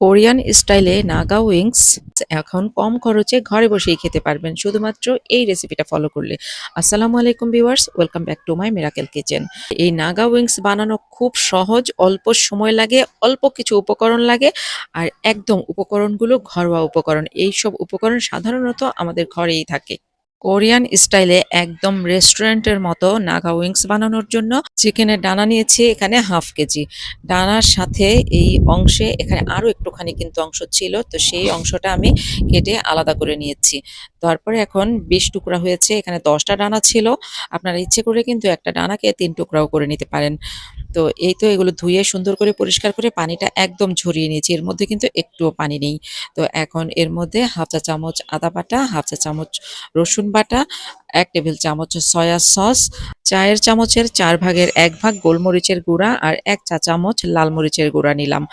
Korean স্টাইলে Naga wings এখন কম খরচে ঘরে বসেই খেতে পারবেন। শুধুমাত্র এই রেসিপিটা ফলো করলে। আসসালামু আলাইকুম viewers, welcome back to my miracle kitchen. এই নাগা উইংস বানানো খুব সহজ, অল্প সময় লাগে, অল্প কিছু উপকরণ লাগে, আর একদম উপকরণগুলো ঘরোয়া উপকরণ। এই সব উপকরণ সাধারণত আমাদের ঘরেই থাকে। কোরিয়ান স্টাইলে একদম রেস্টুরেন্টের মতো নাগা উইংস বানানোর জন্য চিকেনের ডানা নিয়েছি এখানে হাফ কেজি। ডানার সাথে এই অংশে এখানে আরও একটুখানি কিন্তু অংশ ছিল, তো সেই অংশটা আমি কেটে আলাদা করে নিয়েছি। তারপরে এখন বিশ টুকরা হয়েছে, এখানে দশটা ডানা ছিল। আপনারা ইচ্ছে করে কিন্তু একটা ডানাকে তিন টুকরাও করে নিতে পারেন। তো এই তো এগুলো ধুয়ে সুন্দর করে পরিষ্কার করে পানিটা একদম ঝরিয়ে নিয়েছি। এর মধ্যে কিন্তু একটুও পানি নেই। তো এখন এর মধ্যে হাফ চা চামচ আদা বাটা, হাফ চা চামচ রসুন বাটা, এক টেবিল চামচ সয়া সস, চায়ের চামচের চার ভাগের এক ভাগ গোলমরিচের গুঁড়া আর এক চা চামচ লাল মরিচের গুঁড়া নিলাম।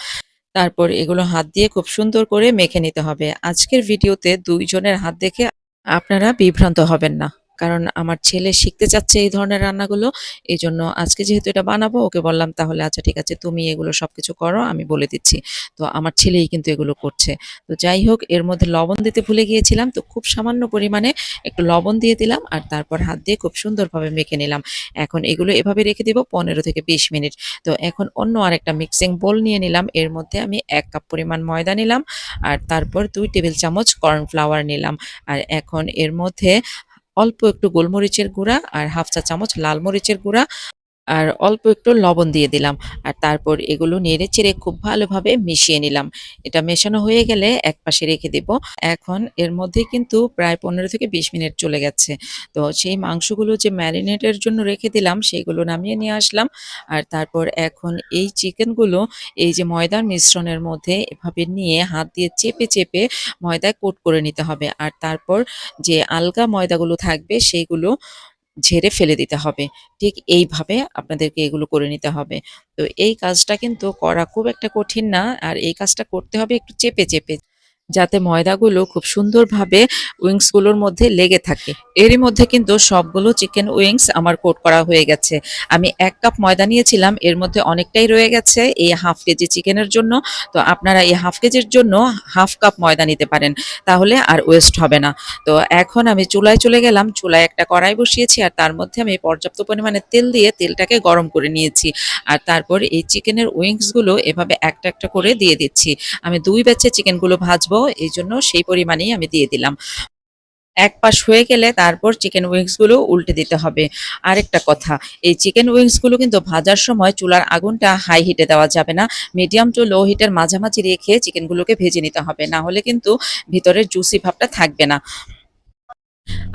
তারপর এগুলো হাত দিয়ে খুব সুন্দর করে মেখে নিতে হবে। আজকের ভিডিওতে দুইজনের হাত দেখে আপনারা বিভ্রান্ত হবেন না। কারণ আমার ছেলে শিখতে চাচ্ছে এই ধরনের রান্নাগুলো এই জন্য আজকে যেহেতু এটা বানাবো, ওকে বললাম, তাহলে আচ্ছা ঠিক আছে, তুমি এগুলো সব কিছু করো, আমি বলে দিচ্ছি। তো আমার ছেলেই কিন্তু এগুলো করছে। তো যাই হোক, এর মধ্যে লবণ দিতে ভুলে গিয়েছিলাম, তো খুব সামান্য পরিমাণে একটু লবণ দিয়ে দিলাম, আর তারপর হাত দিয়ে খুব সুন্দরভাবে মেখে নিলাম। এখন এগুলো এভাবে রেখে দেবো পনেরো থেকে বিশ মিনিট। তো এখন অন্য আরেকটা মিক্সিং বোল নিয়ে নিলাম, এর মধ্যে আমি এক কাপ পরিমাণ ময়দা নিলাম, আর তারপর দুই টেবিল চামচ কর্নফ্লাওয়ার নিলাম। আর এখন এর মধ্যে অল্প একটু গোলমরিচের গুঁড়া আর হাফ চা চামচ লাল মরিচের গুঁড়া আর অল্প একটু লবণ দিয়ে দিলাম। আর তারপর এগুলো নেড়ে চেড়ে খুব ভালোভাবে মিশিয়ে নিলাম। এটা মেশানো হয়ে গেলে এক পাশে রেখে দেব। এখন এর মধ্যে কিন্তু প্রায় পনেরো থেকে বিশ মিনিট চলে গেছে। তো সেই মাংসগুলো যে ম্যারিনেটের জন্য রেখে দিলাম সেইগুলো নামিয়ে নিয়ে আসলাম। আর তারপর এখন এই চিকেনগুলো এই যে ময়দার মিশ্রণের মধ্যে এভাবে নিয়ে হাত দিয়ে চেপে চেপে ময়দায় কোট করে নিতে হবে। আর তারপর যে আলগা ময়দাগুলো থাকবে সেইগুলো ঝেড়ে ফেলে দিতে হবে। ঠিক এইভাবে আপনাদেরকে এগুলো করে নিতে হবে। তো এই কাজটা কিন্তু করা খুব একটা কঠিন না। আর এই কাজটা করতে হবে একটু চেপে চেপে যাতে ময়দাগুলো খুব সুন্দরভাবে উইংসগুলোর মধ্যে লেগে থাকে। এরই মধ্যে কিন্তু সবগুলো চিকেন উইংস আমার কোট করা হয়ে গেছে। আমি এক কাপ ময়দা নিয়েছিলাম, এর মধ্যে অনেকটাই রয়ে গেছে এই হাফ কেজি চিকেনের জন্য। তো আপনারা এই হাফ কেজির জন্য হাফ কাপ ময়দা নিতে পারেন, তাহলে আর ওয়েস্ট হবে না। তো এখন আমি চুলায় চলে গেলাম, চুলায় একটা কড়াই বসিয়েছি আর তার মধ্যে আমি পর্যাপ্ত পরিমাণে তেল দিয়ে তেলটাকে গরম করে নিয়েছি। আর তারপর এই চিকেনের উইংসগুলো এভাবে একটা একটা করে দিয়ে দিচ্ছি। আমি দুই ব্যাচে চিকেনগুলো ভাজবো এই জন্য সেই পরিমাণেই আমি দিয়ে দিলাম। এক পাশ হয়ে গেলে তারপর চিকেন উইংসগুলো উল্টে দিতে হবে। আরেকটা কথা, এই চিকেন উইংসগুলো কিন্তু ভাজার সময় চুলার আগুনটা হাই হিটে দেওয়া যাবে না। মিডিয়াম টু লো হিটের মাঝামাঝি রেখে চিকেনগুলোকে ভেজে নিতে হবে। না হলে কিন্তু ভিতরের জুসি ভাবটা থাকবে না।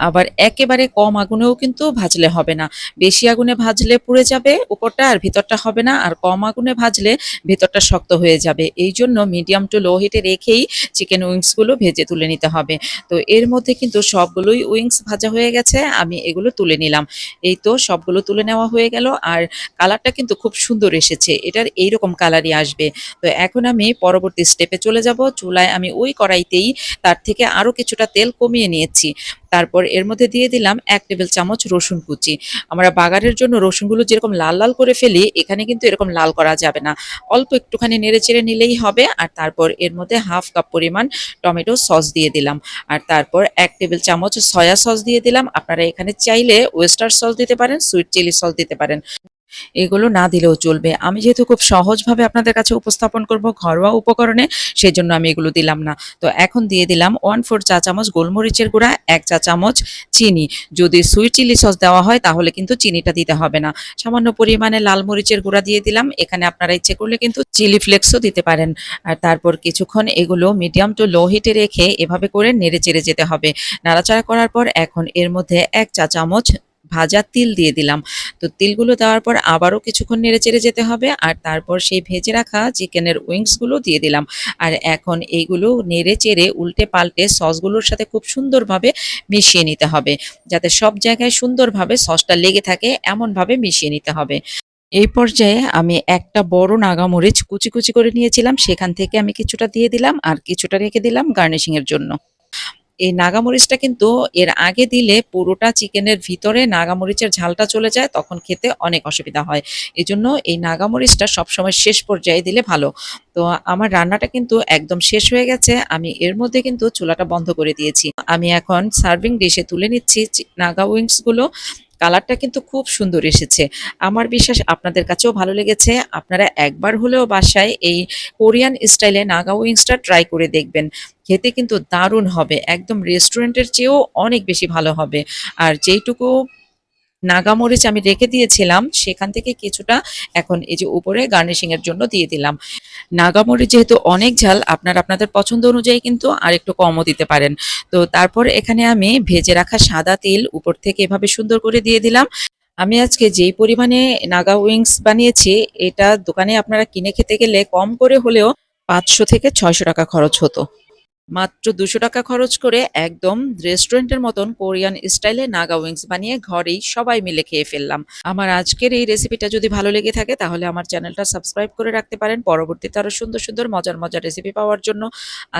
আবার একেবারে কম আগুনেও কিন্তু ভাজলে হবে না। বেশি আগুনে ভাজলে পুড়ে যাবে উপরটা আর ভিতরটা হবে না, আর কম আগুনে ভাজলে ভিতরটা শক্ত হয়ে যাবে। এই জন্য মিডিয়াম টু লো হিটে রেখেই চিকেন উইংসগুলো ভেজে তুলে নিতে হবে। তো এর মধ্যে কিন্তু সবগুলোই উইংস ভাজা হয়ে গেছে, আমি এগুলো তুলে নিলাম। এই তো সবগুলো তুলে নেওয়া হয়ে গেল, আর কালারটা কিন্তু খুব সুন্দর এসেছে। এটার এইরকম কালারই আসবে। তো এখন আমি পরবর্তী স্টেপে চলে যাব। চুলায় আমি ওই কড়াইতেই তার থেকে আরও কিছুটা তেল কমিয়ে নিয়েছি। তারপর এর মধ্যে দিয়ে দিলাম এক টেবিল চামচ রসুন কুচি। আমরা বাগারের জন্য রসুনগুলো যেরকম লাল লাল করে ফেলি, এখানে কিন্তু এরকম লাল করা যাবে না। অল্প একটুখানি নেড়ে চেড়ে নিলেই হবে, আর তারপর এর মধ্যে হাফ কাপ পরিমাণ টমেটো সস দিয়ে দিলাম। আর তারপর এক টেবিল চামচ সয়া সস দিয়ে দিলাম। আপনারা এখানে চাইলে ওয়েস্টার সস দিতে পারেন, সুইট চিলি সস দিতে পারেন। এগুলো না দিলেও চলবে। আমি যেহেতু খুব সহজভাবে আপনাদের কাছে উপস্থাপন করব ঘরোয়া উপকরণে সেই জন্য আমি এগুলো দিলাম না। তো এখন দিয়ে দিলাম ওয়ান ফোর চা চামচ গোলমরিচের গুঁড়া, এক চা চামচ চিনি। যদি সুইট চিলি সস দেওয়া হয়, তাহলে কিন্তু চিনিটা দিতে হবে না। সামান্য পরিমাণে লাল মরিচের গুঁড়া দিয়ে দিলাম। এখানে আপনারা ইচ্ছে করলে কিন্তু চিলি ফ্লেক্সও দিতে পারেন। আর তারপর কিছুক্ষণ এগুলো মিডিয়াম টু লো হিটে রেখে এভাবে করে নেড়ে চেড়ে যেতে হবে। নাড়াচাড়া করার পর এখন এর মধ্যে এক চা চামচ ভাজা তিল দিয়ে দিলাম। তো তিলগুলো দেওয়ার পর আবারও কিছুক্ষণ নেড়ে চেড়ে যেতে হবে আর তারপর সেই ভেজে রাখা চিকেনের উইংসগুলো দিয়ে দিলাম। আর এখন এইগুলো নেড়ে চেড়ে উল্টে পাল্টে সসগুলোর সাথে খুব সুন্দরভাবে মিশিয়ে নিতে হবে। যাতে সব জায়গায় সুন্দরভাবে সসটা লেগে থাকে, এমনভাবে মিশিয়ে নিতে হবে। এই পর্যায়ে আমি একটা বড় নাগামরিচ কুচি কুচি করে নিয়েছিলাম। সেখান থেকে আমি কিছুটা দিয়ে দিলাম আর কিছুটা রেখে দিলাম গার্নিশিংয়ের জন্য। এই নাগামরিচটা কিন্তু এর আগে দিলে পুরোটা চিকেনের ভিতরে নাগামরিচের ঝালটা চলে যায়, তখন খেতে অনেক অসুবিধা হয়। এই জন্য এই নাগামরিচটা সবসময় শেষ পর্যায়ে দিলে ভালো। তো আমার রান্নাটা কিন্তু একদম শেষ হয়ে গেছে, আমি এর মধ্যে কিন্তু চুলাটা বন্ধ করে দিয়েছি। আমি এখন সার্ভিং ডিশে তুলে নিচ্ছি নাগা উইংসগুলো কালারটা কিন্তু খুব সুন্দর এসেছে। আমার বিশ্বাস আপনাদের কাছেও ভালো লেগেছে। আপনারা একবার হলেও বাসায় এই কোরিয়ান স্টাইলে নাগা উইংসটা ট্রাই করে দেখবেন। খেতে কিন্তু দারুণ হবে। একদম রেস্টুরেন্টের চেয়েও অনেক বেশি ভালো হবে। আর যেইটুকু নাগামরিচ আমি রেখে দিয়েছিলাম, সেখান থেকে কিছুটা এখন এই যে উপরে গার্নিশিং এর জন্য দিয়ে দিলাম। নাগামরিচ যেহেতু অনেক ঝাল, আপনার আপনাদের পছন্দ অনুযায়ী কিন্তু আর একটু কমও দিতে পারেন। তো তারপর এখানে আমি ভেজে রাখা সাদা তেল উপর থেকে এভাবে সুন্দর করে দিয়ে দিলাম। আমি আজকে যেই পরিমাণে নাগা উইংস বানিয়েছি, এটা দোকানে আপনারা কিনে খেতে গেলে কম করে হলেও পাঁচশো থেকে ছয়শো টাকা খরচ হতো। মাত্র দুশো টাকা খরচ করে একদম রেস্টুরেন্টের মতন কোরিয়ান স্টাইলে নাগা উইংস বানিয়ে ঘরেই সবাই মিলে খেয়ে ফেললাম। আমার আজকের এই রেসিপিটা যদি ভালো লেগে থাকে, তাহলে আমার চ্যানেলটা সাবস্ক্রাইব করে রাখতে পারেন। পরবর্তীতে আরও সুন্দর সুন্দর, মজার মজার রেসিপি পাওয়ার জন্য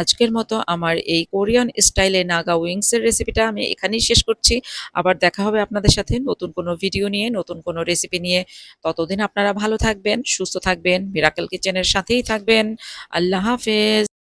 আজকের মতো আমার এই কোরিয়ান স্টাইলে নাগা উইংসের রেসিপিটা আমি এখানেই শেষ করছি। আবার দেখা হবে আপনাদের সাথে নতুন কোনো ভিডিও নিয়ে, নতুন কোনো রেসিপি নিয়ে। ততদিন আপনারা ভালো থাকবেন, সুস্থ থাকবেন মিরাকেল কিচেনের সাথেই থাকবেন। আল্লাহ হাফেজ।